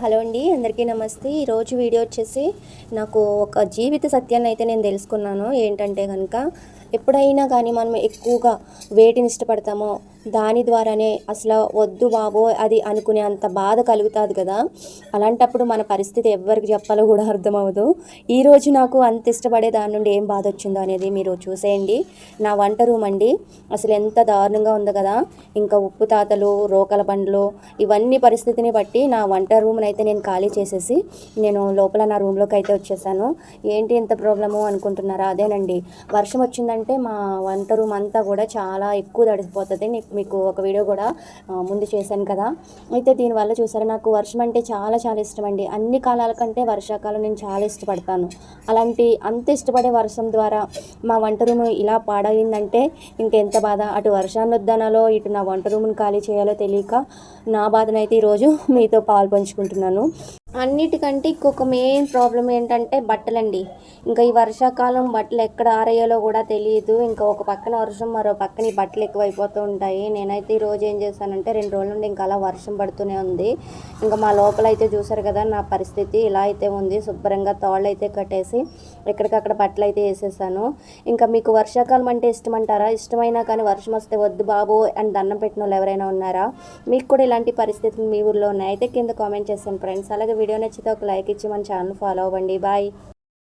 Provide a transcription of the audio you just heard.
Hello అండి అందరికీ నమస్తే. ఈరోజు వీడియో వచ్చేసి నాకు ఒక జీవిత సత్యాన్ని అయితే నేను తెలుసుకున్నాను. ఏంటంటే కనుక ఎప్పుడైనా కానీ మనం ఎక్కువగా వేటిని ఇష్టపడతామో దాని ద్వారానే అసలు వద్దు బాబో అది అనుకునే అంత బాధ కలుగుతుంది కదా. అలాంటప్పుడు మన పరిస్థితి ఎవరికి చెప్పాలో కూడా అర్థమవదు ఈరోజు నాకు అంత ఇష్టపడే దాని నుండి ఏం బాధ వచ్చిందో అనేది మీరు చూసేయండి. నా వంట రూమ్ అండి. అసలు ఎంత దారుణంగా ఉందో కదా. ఇంకా ఉప్పు తాతలు రోకల బండ్లు ఇవన్నీ పరిస్థితిని బట్టి నా వంట రూమ్ని అయితే నేను ఖాళీ చేసేసి నేను లోపల నా రూమ్లోకి అయితే వచ్చేసాను. ఏంటి ఎంత ప్రాబ్లము అనుకుంటున్నారా? అదేనండి. వర్షం వచ్చిందంటే మా వంట రూమ్ అంతా కూడా చాలా ఎక్కువ తడిసిపోతుంది. మీకు ఒక వీడియో కూడా ముందు చేశాను కదా. అయితే దీనివల్ల చూసారా నాకు వర్షం అంటే చాలా చాలా ఇష్టం అండి అన్ని కాలాల కంటే వర్షాకాలం నేను చాలా ఇష్టపడతాను. అలాంటి అంత ఇష్టపడే వర్షం ద్వారా మా వంట రూమ్ ఇలా పాడైందంటే ఇంకెంత బాధ. అటు వర్షాన్ని వద్దనాలో ఇటు నా వంట రూమ్ని ఖాళీ చేయాలో తెలియక నా బాధనైతే ఈరోజు మీతో పాలు పంచుకుంటున్నాను. అన్నిటికంటే ఇంకొక మెయిన్ ప్రాబ్లం ఏంటంటే బట్టలండి. ఇంకా ఈ వర్షాకాలం బట్టలు ఎక్కడ ఆరేయాలో కూడా తెలియదు ఇంకా ఒక పక్కన వర్షం మరో పక్కన ఈ బట్టలు ఎక్కువైపోతూ ఉంటాయి. నేనైతే ఈ రోజు ఏం చేశానంటే రెండు రోజుల నుండి ఇంకా అలా వర్షం పడుతూనే ఉంది. ఇంకా మా లోపల అయితే చూసారు కదా నా పరిస్థితి ఇలా అయితే ఉంది. శుభ్రంగా తాళ్ళు అయితే కట్టేసి ఎక్కడికక్కడ బట్టలు అయితే వేసేసాను. ఇంకా మీకు వర్షాకాలం అంటే ఇష్టం అంటారా ఇష్టమైనా కానీ వర్షం వస్తే వద్దు బాబు అని దండం పెట్టిన వాళ్ళు ఎవరైనా ఉన్నారా? మీకు కూడా ఇలాంటి పరిస్థితులు మీ ఊర్లో ఉన్నాయి? అయితే కింద కామెంట్ చేశాను ఫ్రెండ్స్. అలాగే వీడియో నచ్చితే ఒక లైక్ ఇచ్చి మన ఛానల్ ఫాలో అవ్వండి. బాయ్.